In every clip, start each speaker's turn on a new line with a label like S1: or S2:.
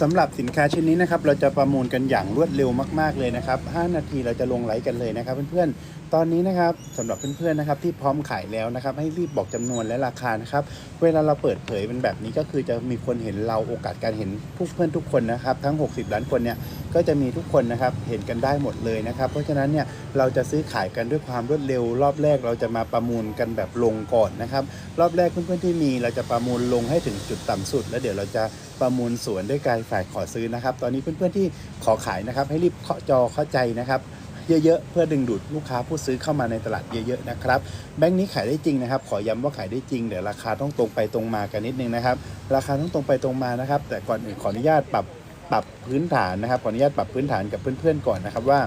S1: สำหรับสินค้าชิ้นนี้นะครับเราจะประมูลกันอย่างรวดเร็วมากๆเลยนะครับ 5 นาทีเราจะลงไลฟ์กันเลยนะครับ เพื่อนๆ ตอนนี้นะครับสำหรับเพื่อนๆนะครับที่พร้อมขายแล้วนะครับ ให้รีบบอกจำนวนและราคานะครับเวลาเราเปิดเผยเป็นแบบนี้ก็คือจะมีคนเห็นเราโอกาสการเห็นผู้เพื่อนทุกคนนะครับ ทั้ง 60 ล้านคนเนี่ยก็จะมีทุกคนนะครับเห็นกันได้หมดเลยนะครับ เพราะฉะนั้นเนี่ยเราจะซื้อขายกันด้วยความรวดเร็ว รอบแรกเราจะมาประมูลกันแบบลงก่อนนะครับ รอบแรกเพื่อนๆที่มีเราจะประมูลลงให้ถึงจุดต่ำสุด แล้วเดี๋ยวเราจะ ประมูลสวนด้วยการฝ่ายขอซื้อนะครับ ตอนนี้เพื่อนๆที่ขอขายนะครับ ให้รีบเคาะจอเข้าใจนะครับเยอะๆ เพื่อดึงดูดลูกค้าผู้ซื้อเข้ามาในตลาดเยอะๆนะครับแบงค์นี้ขายได้จริงนะครับ ขอย้ำว่าขายได้จริงเดี๋ยวราคาต้องตรงไปตรงมากันนิดนึงนะครับ ราคาต้องตรงไปตรงมานะครับ แต่ก่อนอื่นขออนุญาตปรับปรับพื้นฐานนะครับขออนุญาตปรับพื้นฐานกับเพื่อนๆก่อนนะครับว่า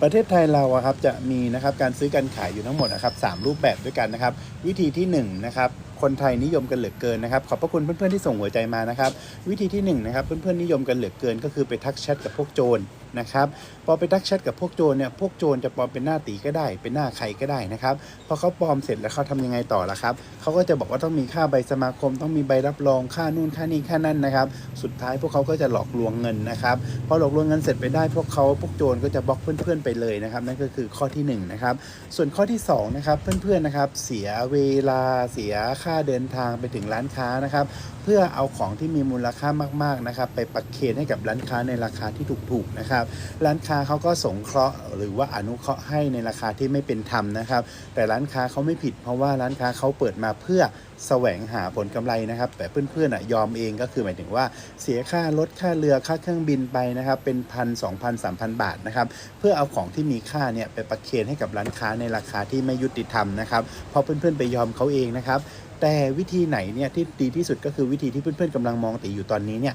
S1: ประเทศไทยเราครับจะมีนะครับการซื้อการขายอยู่ทั้งหมดนะครับสามรูปแบบด้วยกันนะครับ วิธีที่หนึ่งนะครับ คนไทยนิยมกันเหลือเกินนะครับขอบพระคุณเพื่อนๆที่ส่งหัวใจมานะครับ วิธีที่หนึ่งนะครับเพื่อนๆนิยมกันเหลือเกิน ก็คือไปทักแชทกับพวกโจรนะครับพอไปทักแชทกับพวกโจรเนี่ยพวกโจรจะปลอมเป็นหน้าตีก็ได้ เป็นหน้าใครก็ได้นะครับพอเขาปลอมเสร็จแล้วเขาทำยังไงต่อล่ะครับเขาก็จะบอกว่าต้องมีค่าใบสมาคม ต้องมีใบรับรองค่านู่นค่านี่ค่านั่นนะครับ สุดท้ายพวกเขาก็จะหลอกลวงเงินนะครับพอหลอกลวงเงินเสร็จไปได้พวกเขาพวกโจรก็จะบล็อกเพื่อนๆไปเลยนะครับนั่นก็คือข้อที่1นะครับส่วนข้อที่2นะครับเพื่อนๆนะครับเสียเวลาเสียค่าเดินทางไปถึงร้านค้านะครับเพื่อเอาของที่มีมูลค่ามากๆนะครับไปประเคนให้กับร้านค้าในราคาที่ถูกๆนะครับร้านค้าเขาก็สงเคราะห์หรือว่าอนุเคราะห์ให้ในราคาที่ไม่เป็นธรรมนะครับ แต่ร้านค้าเขาไม่ผิด เพราะว่าร้านค้าเขาเปิดมาเพื่อแสวงหาผลกำไรนะครับ แต่เพื่อนๆอะยอมเองก็คือหมายถึงว่าเสียค่ารถค่าเรือค่าเครื่องบินไปนะครับ เป็นพันสองพันสามพันบาทนะครับ เพื่อเอาของที่มีค่าเนี่ยไปประเคนให้กับร้านค้าในราคาที่ไม่ยุติธรรมนะครับเพราะเพื่อนๆไปยอมเขาเองนะครับ แต่วิธีไหนเนี่ยที่ดีที่สุดก็คือวิธีที่เพื่อนๆกำลังมองตีอยู่ตอนนี้เนี่ย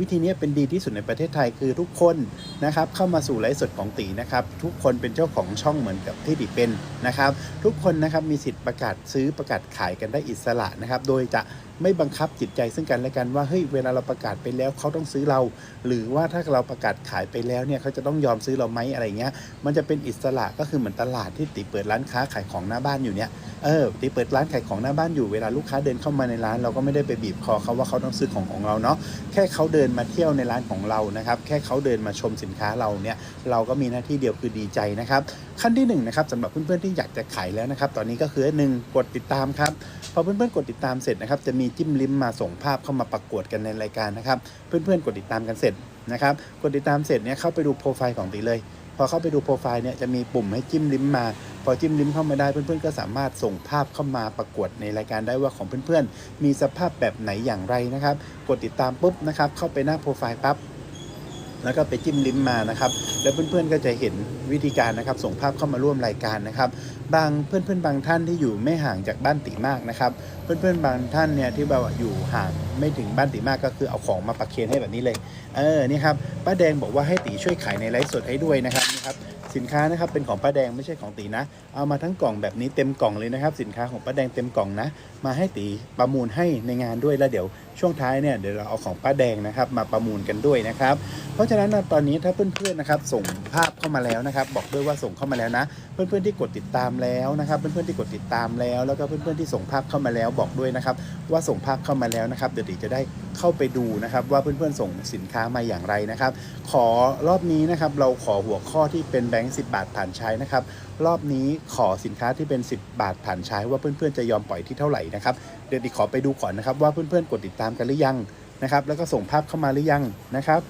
S1: วิธีนี้เป็นดีที่สุดในประเทศไทยคือทุกคนนะครับเข้ามาสู่ไลฟ์สดของตีนะครับทุกคนเป็นเจ้าของช่องเหมือนกับที่ตีเป็นนะครับทุกคนนะครับมีสิทธิ์ประกาศซื้อประกาศขายกันได้อิสระนะครับโดยจะไม่บังคับจิตใจซึ่งกันและกันว่าเฮ้ยเวลาเราประกาศไปแล้วเขาต้องซื้อเรา หรือว่าถ้าเราประกาศขายไปแล้วเนี่ยเขาจะต้องยอมซื้อเราไหมอะไรเงี้ย มันจะเป็นอิสระก็คือเหมือนตลาดที่ติเปิดร้านค้าขายของหน้าบ้านอยู่เนี่ยเออติเปิดร้านขายของหน้าบ้านอยู่เวลาลูกค้าเดินเข้ามาในร้านเราก็ไม่ได้ไปบีบคอเขาว่าเขาต้องซื้อของของเราเนาะแค่เขาเดินมาเที่ยวในร้านของเรานะครับแค่เขาเดินมาชมสินค้าเราเนี่ยเราก็มีหน้าที่เดียวคือดีใจนะครับขั้นที่หนึ่งนะครับสำหรับเพื่อนๆที่อยากจะขายแล้วนะครับตอนนี้ก็คือหนึ่งกดติดตามครับพอเพื่อนๆกดติดตามเสร็จนะครับจะมีีจิ้มลิ้มมาส่งภาพเข้ามาประกวดกันในรายการนะครับ เพื่อนๆกดติดตามกันเสร็จนะครับกดติดตามเสร็จเนี่ยเข้าไปดูโปรไฟล์ของตีเลย พอเข้าไปดูโปรไฟล์เนี่ยจะมีปุ่มให้จิ้มลิ้มมา พอจิ้มลิ้มเข้ามาได้เพื่อนๆก็สามารถส่งภาพเข้ามาประกวดในรายการได้ว่าของเพื่อนๆ มีสภาพแบบไหนอย่างไรนะครับ กดติดตามปุ๊บนะครับเข้าไปหน้าโปรไฟล์ปั๊บ แล้วก็ไปจิ้มลิ้มมานะครับ แล้วเพื่อนๆก็จะเห็นวิธีการนะครับ ส่งภาพเข้ามาร่วมรายการนะครับ บางเพื่อนๆบางท่านที่อยู่ไม่ห่างจากบ้านตีมากนะครับ เพื่อนๆบางท่านเนี่ยที่แบบว่าอยู่ห่างไม่ถึงบ้านตีมากก็คือเอาของมาประเคนให้แบบนี้เลย เออนี่ครับป้าแดงบอกว่าให้ตีช่วยขายในไลฟ์สดให้ด้วยนะครับนี่ครับสินค้านะครับเป็นของป้าแดงไม่ใช่ของตีนะ เอามาทั้งกล่องแบบนี้เต็มกล่องเลยนะครับ สินค้าของป้าแดงเต็มกล่องนะ มาให้ตีประมูลให้ในงานด้วยแล้วเดี๋ยวช่วงท้ายเนี่ยเดี๋ยวเราเอาของป้าแดงนะครับ มาประมูลกันด้วยนะครับ เพราะฉะนั้นตอนนี้ถ้าเพื่อนๆนะครับ ส่งภาพเข้ามาแล้วนะครับ บอกด้วยว่าส่งเข้ามาแล้วนะ เพื่อนๆที่กดติดตามแล้วนะครับ เพื่อนๆที่กดติดตามแล้ว แล้วก็เพื่อนๆที่ส่งภาพเข้ามาแล้วบอกด้วยนะครับ ว่าส่งภาพเข้ามาแล้วนะครับ เดี๋ยวตีจะได้เข้าไปดูนะครับ ว่าเพื่อนๆส่งสินค้ามาอย่างไรนะครับ ขอรอบนี้นะครับเราขอหัวข้อที่เป็นแบงค์สิบาทผ่านใช้นะครับรอบนี้ขอสินค้าที่เป็น 10 บาทผ่านใช้ว่าเพื่อนๆจะยอมปล่อยที่เท่าไหร่นะครับ ดี๋ยวตีขอไปดูก่อนนะครับ ว่าเพื่อนๆกดติดตามกันหรือยังนะครับ แล้วก็ส่งภาพเข้ามาหรือยังนะครับ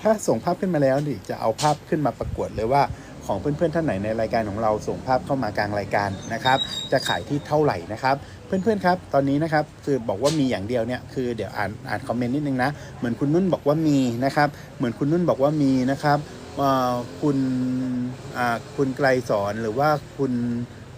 S1: ถ้าส่งภาพขึ้นมาแล้วนี่จะเอาภาพขึ้นมาประกวดเลยว่าของเพื่อนๆท่านไหนในรายการของเราส่งภาพเข้ามากลางรายการนะครับ จะขายที่เท่าไหร่นะครับ เพื่อนๆครับ ตอนนี้นะครับคือบอกว่ามีอย่างเดียวเนี่ยคือเดี๋ยวอ่านอ่านคอมเมนต์นิดนึงนะเหมือนคุณนุ่นบอกว่ามีนะครับ เหมือนคุณนุ่นบอกว่ามีนะครับเอ่อคุณคุณไกลสอนหรือว่าคุณ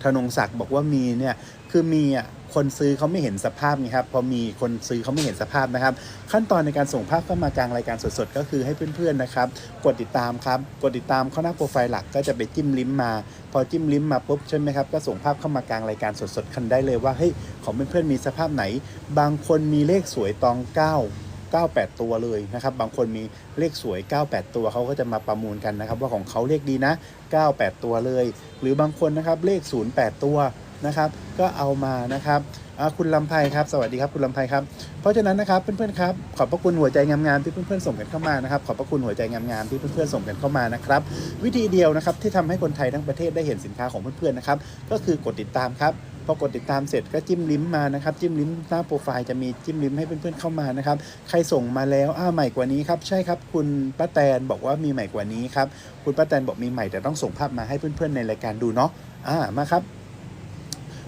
S1: ธนงศักดิ์บอกว่ามีเนี่ย คือมีอะคนซื้อเขาไม่เห็นสภาพไงครับพอมีคนซื้อเขาไม่เห็นสภาพนะครับ ขั้นตอนในการส่งภาพเข้ามากลางรายการสดๆ ก็คือให้เพื่อนๆนะครับ กดติดตามครับกดติดตามเข้าหน้าโปรไฟล์หลักก็จะไปจิ้มลิมพ์มา พอจิ้มลิมพ์มาปุ๊บใช่ไหมครับก็ส่งภาพเข้ามากลางรายการสดๆคันได้เลยว่าเฮ้ยของเพื่อนๆมีสภาพไหน บางคนมีเลขสวยตอง9 98 ตัวเลยนะครับ บางคนมีเลขสวย 98 ตัวเขาก็จะมาประมูลกันนะครับ ว่าของเขาเลขดีนะ 98 ตัวเลย หรือบางคนนะครับเลข 08 ตัว นะครับ ก็เอามานะครับคุณลำไพครับ สวัสดีครับคุณลำไพครับ เพราะฉะนั้นนะครับเพื่อนๆครับขอบพระคุณหัวใจงามๆที่เพื่อนๆส่งกันเข้ามานะครับขอบพระคุณหัวใจงามๆที่เพื่อนๆส่งกันเข้ามานะครับวิธีเดียวนะครับที่ทำให้คนไทยทั้งประเทศได้เห็นสินค้าของเพื่อนๆนะครับก็คือกดติดตามครับพอกดติดตามเสร็จก็จิ้มลิงก์มานะครับ จิ้มลิงก์หน้าโปรไฟล์จะมีจิ้มลิงก์ให้เพื่อนๆเข้ามานะครับ ใครส่งมาแล้วอ้าใหม่กว่านี้ครับ ใช่ครับ คุณป้าแตนบอกว่ามีใหม่กว่านี้ครับ คุณป้าแตนบอกมีใหม่แต่ต้องส่งภาพมาให้เพื่อนๆในรายการดูเนาะอ่ามาครับ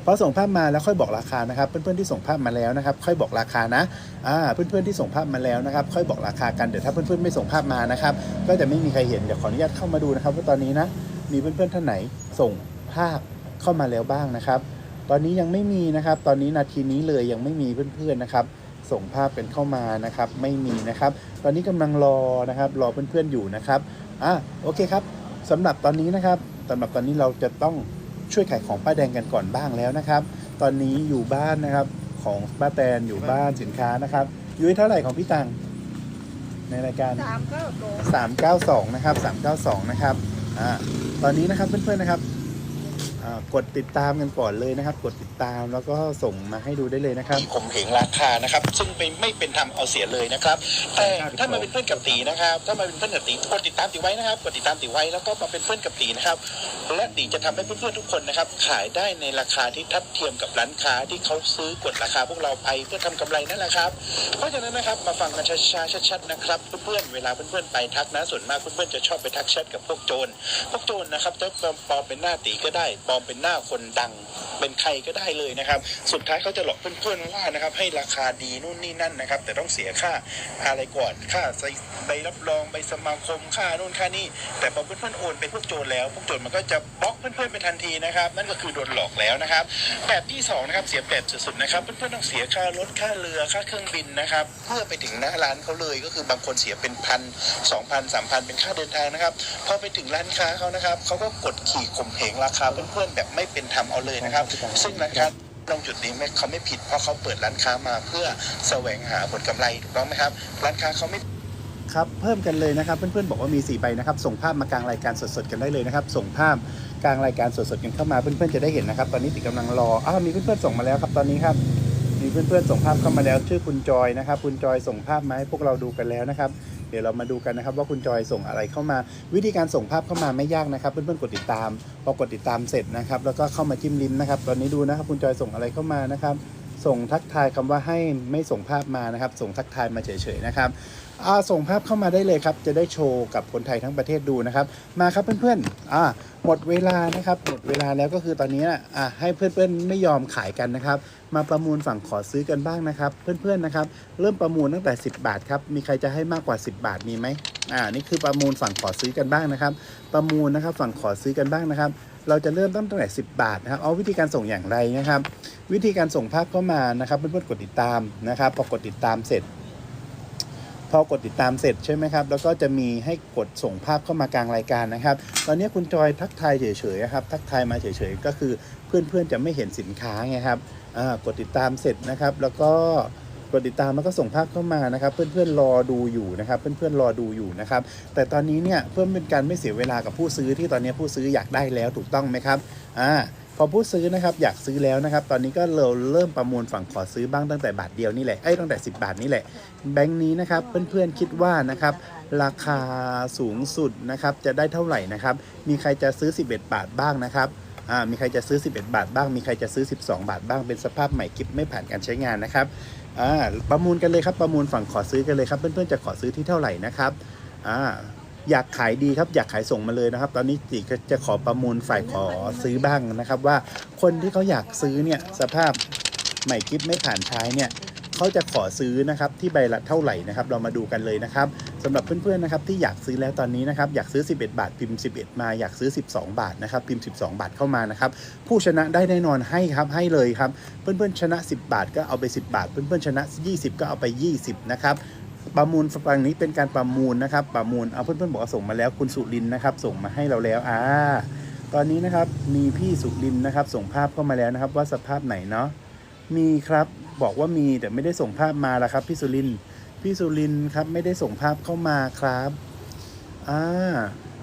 S1: พอส่งภาพมาแล้วค่อยบอกราคานะครับเพื่อนๆที่ส่งภาพมาแล้วนะครับ ค่อยบอกราคานะอ่าเพื่อนๆที่ส่งภาพมาแล้วนะครับ ค่อยบอกราคากันเดี๋ยวถ้าเพื่อนๆไม่ส่งภาพมานะครับ ก็จะไม่มีใครเห็นเดี๋ยวขออนุญาตเข้ามาดูนะครับว่าตอนนี้นะมีเพื่อนๆท่านไหนส่งภาพเข้ามาแล้วบ้างนะครับ ตอนนี้ยังไม่มีนะครับ ตอนนี้นาทีนี้เลยยังไม่มีเพื่อนๆนะครับส่งภาพกันเข้ามานะครับ ไม่มีนะครับ ตอนนี้กำลังรอนะครับ รอเพื่อนๆอยู่นะครับอะโอเคครับสำหรับตอนนี้นะครับสำหรับตอนนี้เราจะต้อง ช่วยขายของป้าแดงกันก่อนบ้างแล้วนะครับ ตอนนี้อยู่บ้านนะครับของป้าแตนอยู่บ้านสินค้านะครับอยุ้ยเท่าไหร่ของพี่ตังในรายการ
S2: สามก็โต
S1: 392นะครับ392 นะครับ อ่า ตอนนี้นะครับเพื่อนๆนะครับอ่า กดติดตามกันก่อนเลยนะครับ กดติดตามแล้วก็ส่งมาให้ดูได้เลยนะครับ
S3: ข่มเหงราคานะครับ ซึ่งเป็นไม่เป็นธรรมเอาเสียเลยนะครับแต่ถ้ามาเป็นเพื่อนกับตีนะครับ ถ้ามาเป็นเพื่อนกับตีกดติดตามตีไว้นะครับกดติดตามตีไว้แล้วก็มาเป็นเพื่อนกับตีนะครับ และตีจะทำให้เพื่อนๆทุกคนนะครับ ขายได้ในราคาที่ทัดเทียมกับร้านค้าที่เขาซื้อกดราคาพวกเราไปเพื่อทำกำไรนั่นแหละครับ เพราะฉะนั้นนะครับมาฟังกันช้าๆชัดๆนะครับเพื่อนๆเวลาเพื่อนๆไปทักนะส่วนมากเพื่อนๆจะชอบไปทักแชทกับพวกโจรพวกโจรนะครับจะปลอมเป็นหน้าตีก็ได้ปลอมเป็นหน้าคนดัง เป็นใครก็ได้เลยนะครับ สุดท้ายเขาจะหลอกเพื่อนๆว่านะครับ ให้ราคาดีนู่นนี่นั่นนะครับ แต่ต้องเสียค่าอะไรก่อนค่าใบรับรองใบสมาคมค่านู่นค่านี่แต่พอเพื่อนๆโอนเป็นพวกโจรแล้วพวกโจรมันก็จะบล็อกเพื่อนๆเป็นทันทีนะครับ นั่นก็คือโดนหลอกแล้วนะครับแบบที่สองนะครับเสียแบบสุดๆนะครับ เพื่อนๆต้องเสียค่ารถค่าเรือค่าเครื่องบินนะครับเพื่อไปถึงหน้าร้านเขาเลยก็คือบางคนเสียเป็นพันสองพันสามพันเป็นค่าเดินทางนะครับพอไปถึงร้านค้าเขานะครับเขาก็กดขี่ข่มเหงราคาเพื่อนๆแบบไม่เป็นธรรมเอาเลยนะครับ ซึ่งร้านค้าตรงจุดนี้ไม่เขาไม่ผิดเพราะเขาเปิดร้านค้ามาเพื่อแสวงหาผลกำไรถูกต้องไหมครับ ร้านค้าเขาไม่
S1: ครับเพิ่มกันเลยนะครับ เพื่อนๆบอกว่ามี4ใบนะครับ ส่งภาพมากลางรายการสดๆกันได้เลยนะครับ ส่งภาพกลางรายการสดๆกันเข้ามาเพื่อนๆจะได้เห็นนะครับ ตอนนี้ติดกำลังรออ้าวมีเพื่อนๆส่งมาแล้วครับตอนนี้ครับมีเพื่อนๆส่งภาพเข้ามาแล้วชื่อคุณจอยนะครับ คุณจอยส่งภาพมาให้พวกเราดูกันแล้วนะครับ เดี๋ยวเรามาดูกันนะครับว่าคุณจอยส่งอะไรเข้ามา วิธีการส่งภาพเข้ามาไม่ยากนะครับ เพื่อนๆกดติดตาม พอกดติดตามเสร็จนะครับ แล้วก็เข้ามาจิ้มลิมนะครับ ตอนนี้ดูนะครับคุณจอยส่งอะไรเข้ามานะครับส่งทักทายคำว่าให้ไม่ส่งภาพมานะครับ ส่งทักทายมาเฉยๆนะครับ ส่งภาพเข้ามาได้เลยครับ จะได้โชว์กับคนไทยทั้งประเทศดูนะครับ มาครับเพื่อนๆอ่าหมดเวลานะครับ หมดเวลาแล้วก็คือตอนนี้นะอ่าให้เพื่อนๆไม่ยอมขายกันนะครับ มาประมูลฝั่งขอซื้อกันบ้างนะครับ เพื่อนๆนะครับ เริ่มประมูลตั้งแต่ 10 บาทครับ มีใครจะให้มากกว่า 10 บาทมีไหมอ่า นี่คือประมูลฝั่งขอซื้อกันบ้างนะครับ ประมูลนะครับ ฝั่งขอซื้อกันบ้างนะครับ เราจะเริ่มตั้งแต่ 10 บาทนะครับ เอาวิธีการส่งอย่างไรนะครับ วิธีการส่งภาพเข้ามานะครับ เพื่อนๆกดติดตามนะครับ พอกดติดตามเสร็จ พอกดติดตามเสร็จใช่ไหมครับ แล้วก็จะมีให้กดส่งภาพเข้ามากลางรายการนะครับ ตอนนี้คุณจอยทักทายเฉยๆครับ ทักทายมาเฉยๆ ก็คือเพื่อนๆจะไม่เห็นสินค้าไงครับอ่ากดติดตามเสร็จนะครับ แล้วก็กดติดตามแล้วก็ส่งภาพเข้ามานะครับ เพื่อนๆรอดูอยู่นะครับ เพื่อนๆรอดูอยู่นะครับ แต่ตอนนี้เนี่ยเพื่อเป็นการไม่เสียเวลากับผู้ซื้อที่ตอนนี้ผู้ซื้ออยากได้แล้วถูกต้องไหมครับ อ่า พอผู้ซื้อนะครับอยากซื้อแล้วนะครับ ตอนนี้ก็เราเริ่มประมูลฝั่งขอซื้อบ้างตั้งแต่บาทเดียวนี่แหละไอ้ตั้งแต่ 10 บาทนี่แหละ แบงค์นี้นะครับเพื่อนๆคิดว่านะครับราคาสูงสุดนะครับจะได้เท่าไหร่นะครับ มีใครจะซื้อ 11 บาทบ้างนะครับอ่ามีใครจะซื้อ 11 บาทบ้าง มีใครจะซื้อ 12 บาทบ้าง เป็นสภาพใหม่กิฟไม่ผ่านการใช้งานนะครับอ่าประมูลกันเลยครับ ประมูลฝั่งขอซื้อกันเลยครับ เพื่อนๆจะขอซื้อที่เท่าไหร่นะครับอ่า อยากขายดีครับอยากขายส่งมาเลยนะครับ ตอนนี้จีก็จะขอประมูลฝ่ายขอซื้อบ้างนะครับ ว่าคนที่เขาอยากซื้อเนี่ยสภาพใหม่กิฟไม่ผ่านใช้เนี่ยเขาจะขอซื้อนะครับที่ใบละเท่าไหร่นะครับ เรามาดูกันเลยนะครับสำหรับเพื่อนๆนะครับที่อยากซื้อแล้วตอนนี้นะครับอยากซื้อ 11 บาทพิมพ์ 11 มาอยากซื้อ 12 บาทนะครับพิมพ์ 12 บาทเข้ามานะครับผู้ชนะได้แน่นอนให้ครับให้เลยครับเพื่อนๆชนะ 10 บาทก็เอาไป 10 บาท เพื่อนๆชนะ 20 ก็เอาไป 20นะครับ ประมูลฝั่งนี้เป็นการประมูลนะครับประมูลเอาเพื่อนๆบอกส่งมาแล้วคุณสุรินนะครับ ส่งมาให้เราแล้วอ่าตอนนี้นะครับมีพี่สุรินนะครับ ส่งภาพเข้ามาแล้วนะครับ ว่าสภาพไหนเนาะมีครับบอกว่ามีแต่ไม่ได้ส่งภาพมาแล้วครับ พี่สุรินพี่สุรินครับไม่ได้ส่งภาพเข้ามาครับอ่า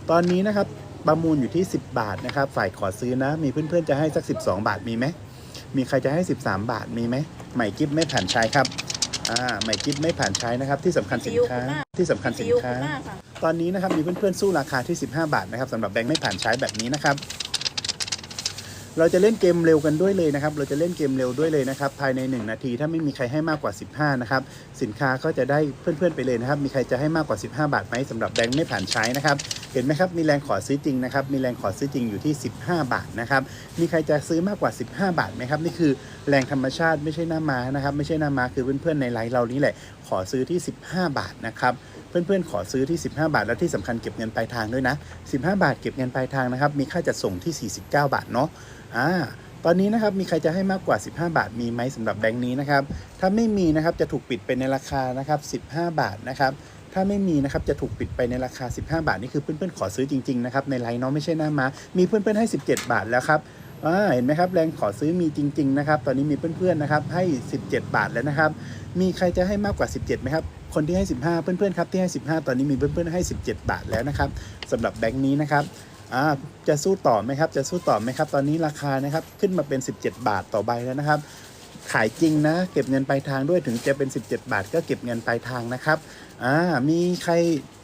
S1: ตอนนี้นะครับประมูลอยู่ที่ 10 บาทนะครับ ฝ่ายขอซื้อนะ มีเพื่อนๆจะให้สัก 12 บาทมีไหมมีใครจะให้ 13 บาทมีไหมใหม่กิฟไม่ผ่านใช้ครับ อ่าใหม่กิฟไม่ผ่านใช้นะครับ ที่สำคัญสินค้าที่สำคัญสินค้า
S2: ซีอิ๊วคุณมากค่ะ
S1: ตอนนี้นะครับมีเพื่อนๆสู้ราคาที่ 15 บาทนะครับสำหรับแบงค์ไม่ผ่านใช้แบบนี้นะครับ เราจะเล่นเกมเร็วกันด้วยเลยนะครับ เราจะเล่นเกมเร็วด้วยเลยนะครับ ภายใน 1 นาทีถ้าไม่มีใครให้มากกว่า 15 นะครับ สินค้าก็จะได้เพื่อนๆไปเลยนะครับ มีใครจะให้มากกว่า 15 บาทไหมสำหรับแบงค์ไม่ผ่านใช้นะครับ เห็นไหมครับ มีแรงขอซื้อจริงนะครับ มีแรงขอซื้อจริงอยู่ที่ 15 บาทนะครับ มีใครจะซื้อมากกว่า 15 บาทไหมครับ นี่คือแรงธรรมชาติไม่ใช่หน้าม้านะครับ ไม่ใช่หน้าม้าคือเพื่อนๆในไลฟ์เรานี่แหละ ขอซื้อที่ 15 บาทนะครับเพื่อนๆ ขอซื้อที่ 15 บาท และที่สำคัญเก็บเงินปลายทางด้วยนะ 15 บาทเก็บเงินปลายทางนะครับ มีค่าจัดส่งที่ 49 บาทเนาะ อ่าตอนนี้นะครับมีใครจะให้มากกว่า 15 บาทมีไหมสำหรับแบงค์นี้นะครับถ้าไม่มีนะครับจะถูกปิดไปในราคานะครับ15 บาทนะครับถ้าไม่มีนะครับจะถูกปิดไปในราคา 15 บาทนี่คือเพื่อนๆขอซื้อจริงๆนะครับในไลน์เนาะไม่ใช่หน้ามามีเพื่อนๆให้ 17 บาทแล้วครับอ่าเห็นไหมครับแรงขอซื้อมีจริง ๆ นะครับ ตอนนี้มีเพื่อนๆนะครับให้ 17 บาทแล้วนะครับ มีใครจะให้มากกว่า 17ไหมครับคนที่ให้ 15 เพื่อนๆครับที่ให้ 15 ตอนนี้มีเพื่อนๆให้ 17 บาทแล้วนะครับสำหรับแบงค์นี้นะครับ อ่าจะสู้ต่อไหมครับ จะสู้ต่อไหมครับ ตอนนี้ราคานะครับขึ้นมาเป็น 17 บาทต่อใบแล้วนะครับ ขายจริงนะ เก็บเงินปลายทางด้วยถึงจะเป็น 17 บาท ก็เก็บเงินปลายทางนะครับ อ่ามีใคร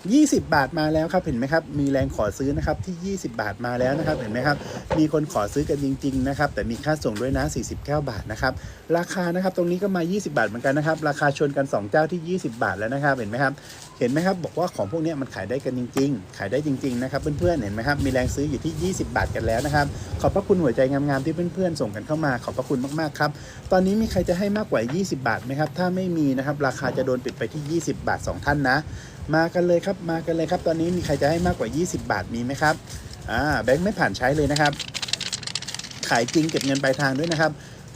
S1: 20 บาทมาแล้วครับเห็นไหมครับ มีแรงขอซื้อนะครับที่ 20 บาทมาแล้วนะครับเห็นไหมครับ มีคนขอซื้อกันจริงๆนะครับแต่มีค่าส่งด้วยนะ49 บาทนะครับราคานะครับตรงนี้ก็มา 20 บาทเหมือนกันนะครับราคาชนกัน 2 เจ้าที่ 20 บาทแล้วนะครับเห็นไหมครับเห็นไหมครับบอกว่าของพวกนี้มันขายได้กันจริง ๆ ขายได้จริงๆนะครับเพื่อนๆเห็นไหมครับมีแรงซื้ออยู่ที่ 20 บาทกันแล้วนะครับขอบพระคุณหัวใจงามๆที่เพื่อนๆส่งกันเข้ามาขอบพระคุณมากๆครับตอนนี้มีใครจะให้มากกว่า 20 บาทไหมครับถ้าไม่มีนะครับราคาจะโดนปิดไปที่ 20 บาท 2ท่านนะ มากันเลยครับมากันเลยครับ ตอนนี้มีใครจะให้มากกว่า 20 บาทมีไหมครับอ่าแบงค์ไม่ผ่านใช้เลยนะครับ ขายจริงเก็บเงินปลายทางด้วยนะครับ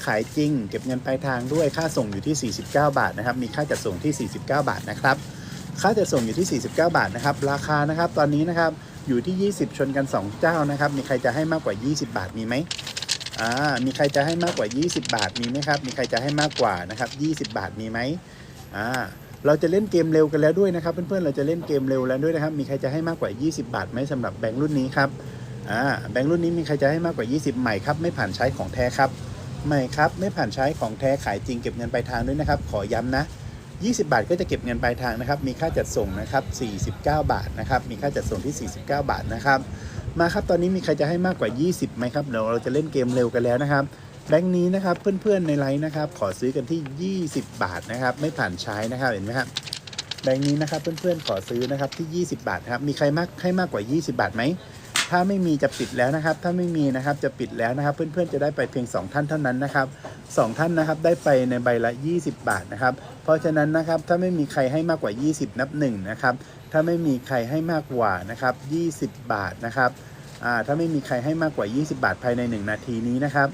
S1: ขายจริงเก็บเงินปลายทางด้วยค่าส่งอยู่ที่ 49 บาทนะครับ มีค่าจัดส่งที่ 49 บาทนะครับค่าจัดส่งอยู่ที่ 49 บาทนะครับ ราคานะครับตอนนี้นะครับอยู่ที่ 20 ชนกัน 2 เจ้านะครับ มีใครจะให้มากกว่า 20 บาทมีไหมอ่า มีใครจะให้มากกว่า 20 บาทมีไหมครับ มีใครจะให้มากกว่านะครับ 20 บาทมีไหมอ่า เราจะเล่นเกมเร็วกันแล้วด้วยนะครับเพื่อนๆเราจะเล่นเกมเร็วแล้วด้วยนะครับ มีใครจะให้มากกว่า 20 บาทไหมสำหรับแบงค์รุ่นนี้ครับอ่าแบงค์รุ่นนี้มีใครจะให้มากกว่า 20 ใหม่ครับไม่ผ่านใช้ของแท้ครับใหม่ครับไม่ผ่านใช้ของแท้ขายจริงเก็บเงินปลายทางด้วยนะครับ ขอย้ำนะ 20 บาทก็จะเก็บเงินปลายทางนะครับ มีค่าจัดส่งนะครับ49 บาทนะครับมีค่าจัดส่งที่ 49 บาทนะครับมาครับตอนนี้มีใครจะให้มากกว่า 20ไหมครับเดี๋ยวเราจะเล่นเกมเร็วกันแล้วนะครับ แบงค์นี้นะครับเพื่อนๆในไลน์นะครับ ขอซื้อกันที่ 20 บาทนะครับ ไม่ผ่านใช้นะครับเห็นไหมครับแบงค์นี้นะครับเพื่อนๆขอซื้อนะครับที่ 20 บาทครับมีใครมากให้มากกว่า 20 บาทไหมถ้าไม่มีจะปิดแล้วนะครับ ถ้าไม่มีนะครับจะปิดแล้วนะครับ เพื่อนๆจะได้ไปเพียง 2 ท่านเท่านั้นนะครับสองท่านนะครับได้ไปในใบละ 20 บาทนะครับ เพราะฉะนั้นนะครับถ้าไม่มีใครให้มากกว่า 20 นับ1นะครับถ้าไม่มีใครให้มากกว่านะครับ20 บาทนะครับถ้าไม่มีใครให้มากกว่า 20 บาทภายใน 1 นาทีนี้นะครับ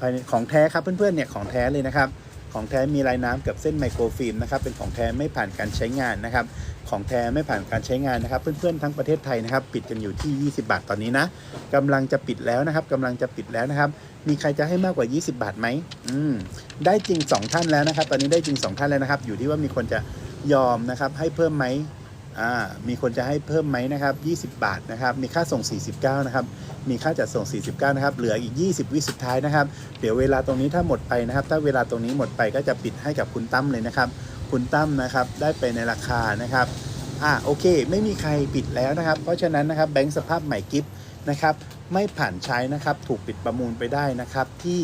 S1: ภายในของแท้ครับเพื่อนๆเนี่ยของแท้เลยนะครับของแท้มีลายน้ำกับเส้นไมโครฟิล์มนะครับเป็นของแท้ไม่ผ่านการใช้งานนะครับ ของแท้ไม่ผ่านการใช้งานนะครับ เพื่อนๆทั้งประเทศไทยนะครับ ปิดกันอยู่ที่ 20 บาทตอนนี้นะกำลังจะปิดแล้วนะครับกำลังจะปิดแล้วนะครับ มีใครจะให้มากกว่า 20 บาทไหมอืมได้จริง 2 ท่านแล้วนะครับ ตอนนี้ได้จริง 2 ท่านแล้วนะครับ อยู่ที่ว่ามีคนจะยอมนะครับให้เพิ่มไหม อ่ามีคนจะให้เพิ่มไหมนะครับ 20 บาทนะครับ มีค่าส่ง 49 นะครับ มีค่าจัดส่ง 49 นะครับ เหลืออีก 20 วิสุดท้ายนะครับ เดี๋ยวเวลาตรงนี้ถ้าหมดไปนะครับ ถ้าเวลาตรงนี้หมดไปก็จะปิดให้กับคุณตั้มเลยนะครับ คุณตั้มนะครับ ได้ไปในราคานะครับ อ่าโอเค ไม่มีใครปิดแล้วนะครับ เพราะฉะนั้นนะครับแบงค์สภาพใหม่กิฟต์นะครับ ไม่ผ่านใช้นะครับ ถูกปิดประมูลไปได้นะครับที่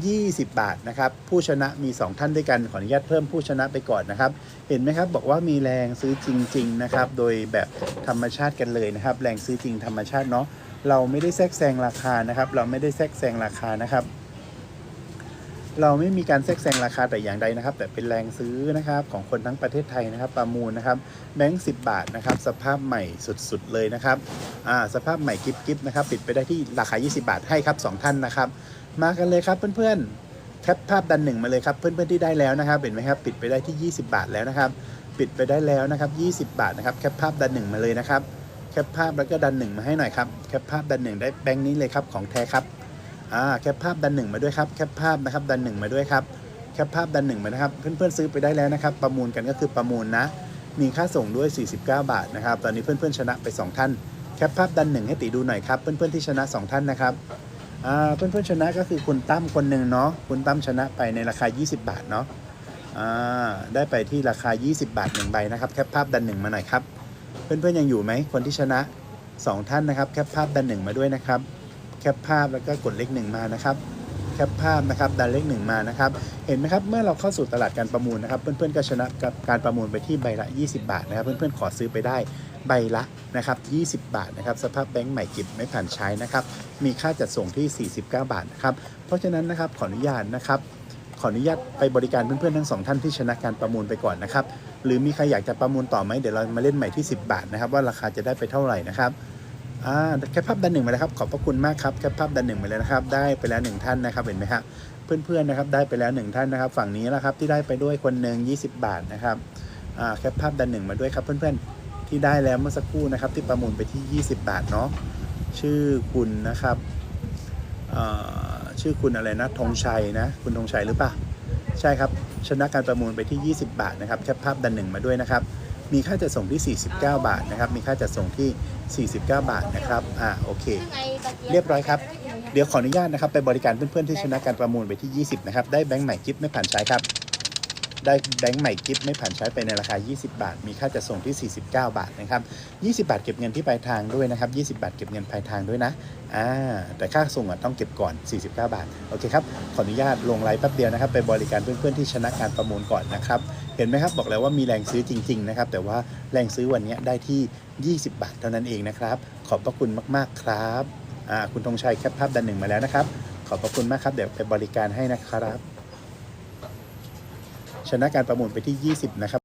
S1: 20 บาทนะครับ ผู้ชนะมี 2 ท่านด้วยกันขออนุญาตเพิ่มผู้ชนะไปก่อนนะครับ เห็นไหมครับบอกว่ามีแรงซื้อจริง ๆ นะครับ โดยแบบธรรมชาติกันเลยนะครับ แรงซื้อจริงธรรมชาติเนาะเราไม่ได้แทรกแซงราคานะครับ เราไม่ได้แทรกแซงราคานะครับเราไม่มีการแทรกแซงราคาแต่อย่างใดนะครับ แต่เป็นแรงซื้อนะครับของคนทั้งประเทศไทยนะครับ ประมูลนะครับแบงค์สิบาทนะครับ สภาพใหม่สุดๆเลยนะครับอ่าสภาพใหม่กิฟกิฟนะครับ ปิดไปได้ที่ราคา 20 บาทให้ครับสองท่านนะครับ มากันเลยครับเพื่อนๆแคปภาพดันหนึ่งมาเลยครับเพื่อนๆที่ได้แล้วนะครับเห็นไหมครับปิดไปได้ที่ 20 บาทแล้วนะครับ ปิดไปได้แล้วนะครับ20 บาทนะครับแคปภาพดันหนึ่งมาเลยนะครับแคปภาพแล้วก็ดันหนึ่งมาให้หน่อยครับแคปภาพดันหนึ่งได้แบงค์นี้เลยครับของแท้ครับอ่าแคปภาพดันหนึ่งมาด้วยครับแคปภาพนะครับดันหนึ่งมาด้วยครับแคปภาพดันหนึ่งมานะครับเพื่อนๆซื้อไปได้แล้วนะครับ ประมูลกันก็คือประมูลนะมีค่าส่งด้วย 49 บาทนะครับ ตอนนี้เพื่อนๆชนะไป 2 ท่าน แคปภาพดันหนึ่งให้ติดูหน่อยครับ เพื่อนๆที่ชนะสองท่านนะครับ เพื่อนๆชนะก็คือคุณตั้มคนหนึ่งเนาะคุณตั้มชนะไปในราคา 20 บาทเนาะอ่าได้ไปที่ราคา 20 บาทหนึ่งใบนะครับแคปภาพดันหนึ่งมาหน่อยครับ เพื่อนๆยังอยู่ไหมคนที่ชนะ 2 ท่านนะครับแคปภาพดันหนึ่งมาด้วยนะครับแคปภาพแล้วก็กดเลขหนึ่งมานะครับแคปภาพนะครับดันเลขหนึ่งมานะครับเห็นไหมครับเมื่อเราเข้าสู่ตลาดการประมูลนะครับ เพื่อนๆก็ชนะกับการประมูลไปที่ใบละ 20 บาทนะครับ เพื่อนๆขอซื้อไปได้ ใบละนะครับ20 บาทนะครับสภาพแบงค์ใหม่กิบไม่ผ่านใช้นะครับมีค่าจัดส่งที่ 49 บาทนะครับเพราะฉะนั้นนะครับขออนุญาตนะครับขออนุญาตไปบริการเพื่อนๆทั้งสองท่านที่ชนะการประมูลไปก่อนนะครับหรือมีใครอยากจะประมูลต่อไหมเดี๋ยวเรามาเล่นใหม่ที่ 10 บาทนะครับว่าราคาจะได้ไปเท่าไหร่นะครับอ่าแคปภาพดันหนึ่งมาแล้วครับขอบพระคุณมากครับแคปภาพดันหนึ่งมาแล้วนะครับได้ไปแล้วหนึ่งท่านนะครับเห็นไหมครับเพื่อนๆนะครับได้ไปแล้วหนึ่งท่านนะครับ ฝั่งนี้นะครับที่ได้ไปด้วยคนหนึ่ง20 บาทนะครับอ่าแคปภาพดันหนึ่งมาด้วยครับเพื่อนๆ ที่ได้แล้วเมื่อสักครู่นะครับ ที่ประมูลไปที่ 20 บาทเนาะชื่อคุณนะครับชื่อคุณอะไรนะธงชัยนะ คุณธงชัยหรือเปล่าใช่ครับ ชนะการประมูลไปที่ 20 บาทนะครับแคปภาพดันหนึ่งมาด้วยนะครับ มีค่าจัดส่งที่ 49 บาทนะครับ มีค่าจัดส่งที่ 49 บาทนะครับอ่าโอเค เรียบร้อยครับ เดี๋ยวขออนุญาตนะครับ ไปบริการเพื่อนๆที่ชนะการประมูลไปที่ 20 นะครับ ได้แบงค์ใหม่กิฟต์ไม่ผ่านใช้ครับ ได้แบงค์ใหม่กิฟต์ไม่ผ่านใช้ไปในราคา 20 บาท มีค่าจัดส่งที่ 49 บาทนะครับ 20 บาทเก็บเงินที่ปลายทางด้วยนะครับ 20 บาทเก็บเงินปลายทางด้วยนะอ่าแต่ค่าส่งอะต้องเก็บก่อน 49 บาท โอเคครับ ขออนุญาตลงไลฟ์แป๊บเดียวนะครับ ไปบริการเพื่อนๆที่ชนะการประมูลก่อนนะครับ เห็นไหมครับ บอกแล้วว่ามีแรงซื้อจริงๆนะครับ แต่ว่าแรงซื้อวันนี้ได้ที่ 20 บาทเท่านั้นเองนะครับ ขอบพระคุณมากๆครับอ่าคุณธงชัยแคปภาพดันหนึ่งมาแล้วนะครับ ขอบพระคุณมากครับ เดี๋ยวไปบริการให้นะครับ ชนะการประมูลไปที่ 20 นะครับ